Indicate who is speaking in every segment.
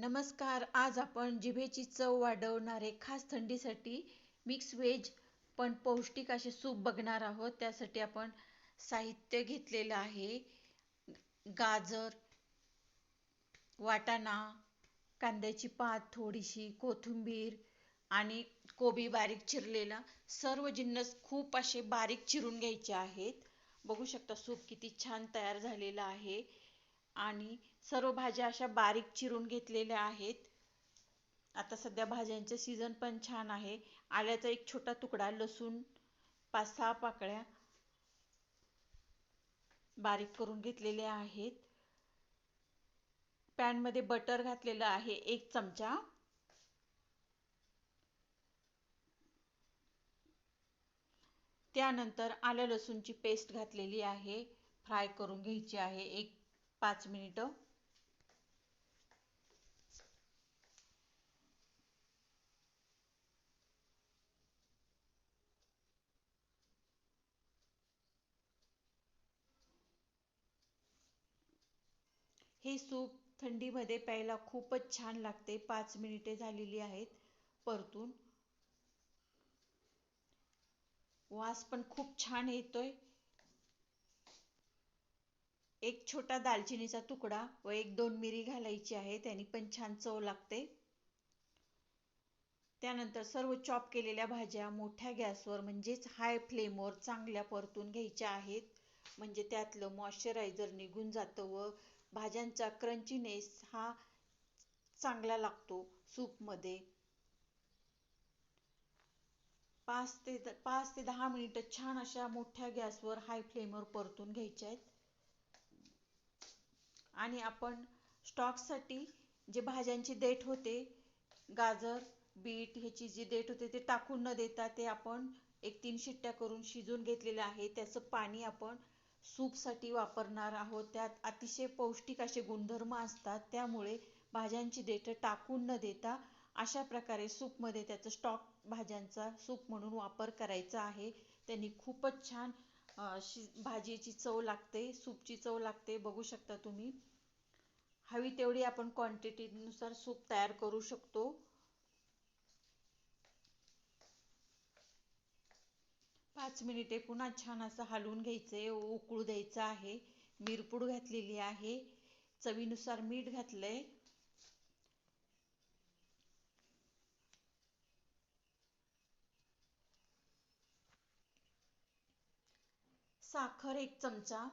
Speaker 1: नमस्कार आज आपण जिभेची चव वाढवणारे खास थंडीसाठी मिक्स व्हेज पण पौष्टिक असे सूप बघणार आहोत. त्यासाठी आपण साहित्य घेतलेलं आहे. गाजर वाटाणा कांद्याची पात थोडीशी कोथिंबीर आणि कोबी बारीक चिरलेला सर्व जिन्नस खूप असे बारीक चिरून घ्यायचे आहेत. बघू शकता सूप किती छान तयार झालेला आहे. आणि सर्व भाज्या अशा बारीक चिरून घेतलेल्या आहेत. आता सध्या भाज्यांचे सीझन पण छान आहे. आल्याचा एक छोटा तुकडा लसूण पाच सहा पाकळ्या बारीक करून घेतलेल्या आहेत. पॅनमध्ये बटर घातलेलं आहे एक चमचा. त्यानंतर आलं लसूणची पेस्ट घातलेली आहे. फ्राय करून घ्यायची आहे एक पाच मिनिटं हे सूप थंडीमध्ये प्यायला खूपच छान लागते. पाच मिनिटे झालेली आहेत परतून. वास पण खूप छान येतोय. एक छोटा दालचिनीचा तुकडा व एक दोन मिरी घालायची आहे. त्याने पण छान चव लागते. त्यानंतर सर्व चॉप केलेल्या भाज्या मोठ्या गॅसवर म्हणजेच हाय फ्लेमवर चांगल्या परतून घ्यायच्या आहेत. म्हणजे त्यातलं मॉइश्चरायझर निघून जातं व भाज्यांचा क्रंचीनेस हा चांगला लागतो सूपमध्ये. पाच ते पाच ते दहा मिनिटं छान अशा मोठ्या गॅसवर हाय फ्लेमवर परतून घ्यायच्या आहेत. आणि आपण स्टॉकसाठी जे भाज्यांची देठ होते गाजर बीट ह्याची जी देठ होते ते टाकून न देता ते आपण एक तीन शिट्ट्या करून शिजून घेतलेलं आहे त्याचं पाणी आपण सूपसाठी वापरणार आहोत. त्यात अतिशय पौष्टिक असे गुणधर्म असतात. त्यामुळे भाज्यांची देठ टाकून न देता अशा प्रकारे सूपमध्ये त्याचं स्टॉक भाज्यांचा सूप म्हणून वापर करायचा आहे. त्यांनी खूपच छान शि भाजीची चव लागते सूपची चव लागते. बघू शकता तुम्ही. हवी तेवढी आपण क्वांटिटीनुसार सूप तयार करू शकतो. पाच मिनिटे पुन्हा छान असं हलवून घ्यायचंय उकळू द्यायचं आहे. मिरपूड घातलेली आहे. चवीनुसार मीठ घातलंय. साखर एक चमचा.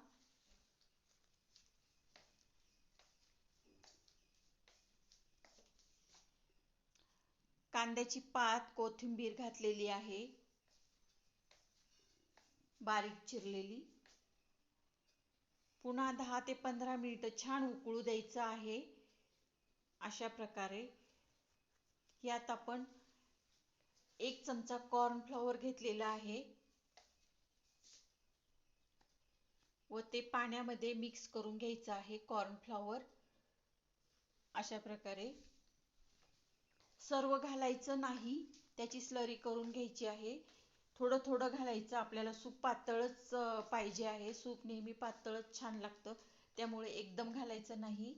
Speaker 1: कांद्याची पात कोथिंबीर घातलेली आहे. बारीक चिरलेली. पुन्हा दहा ते पंधरा मिनिटं छान उकळू द्यायचं आहे. अशा प्रकारे. यात आपण एक चमचा कॉर्नफ्लॉवर घेतलेला आहे. व ते पाण्यामध्ये मिक्स करून घ्यायचं आहे कॉर्नफ्लॉवर अशा प्रकारे. सर्व घालायचं नाही त्याची स्लरी करून घ्यायची आहे. थोडं थोडं घालायचं. आपल्याला सूप पातळच पाहिजे आहे. सूप नेहमी पातळच छान लागतं. त्यामुळे एकदम घालायचं नाही.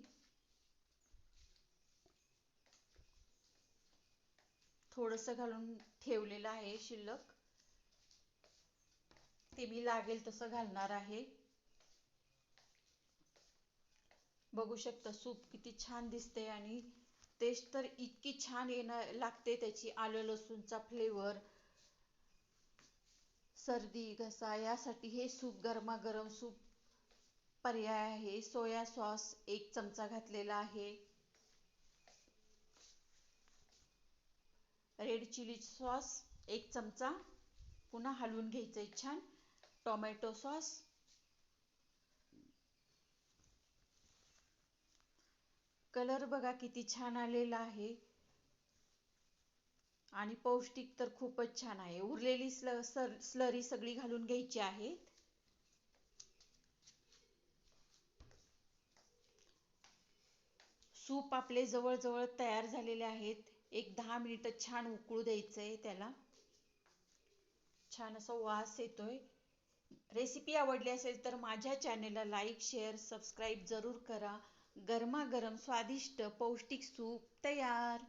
Speaker 1: थोडंसं घालून ठेवलेलं आहे शिल्लक. ते मी लागेल तसं घालणार आहे. बघू शकता सूप किती छान दिसते आणि टेस्ट तर इतकी छान येणं लागते त्याची आलं लसूणचा फ्लेवर सर्दी घसा यासाठी हे सूप गरमागरम सूप पर्याय आहे. सोया सॉस एक चमचा घातलेला आहे. रेड चिली सॉस एक चमचा. पुन्हा हलवून घ्यायचं छान. Tomato sauce. कलर बघा किती छान आलेला आहे. आणि पौष्टिक तर खूपच छान आहे. उरलेली स्ल सर स्लरी सगळी घालून घ्यायची आहे. सूप आपले जवळजवळ तयार झालेले आहेत. एक दहा मिनिटं छान उकळू द्यायचंय त्याला. छान असा वास येतोय. रेसिपी आवडली असेल तर माझ्या चॅनेलला लाईक शेअर सबस्क्राईब जरूर करा. गरमागरम स्वादिष्ट पौष्टिक सूप तयार!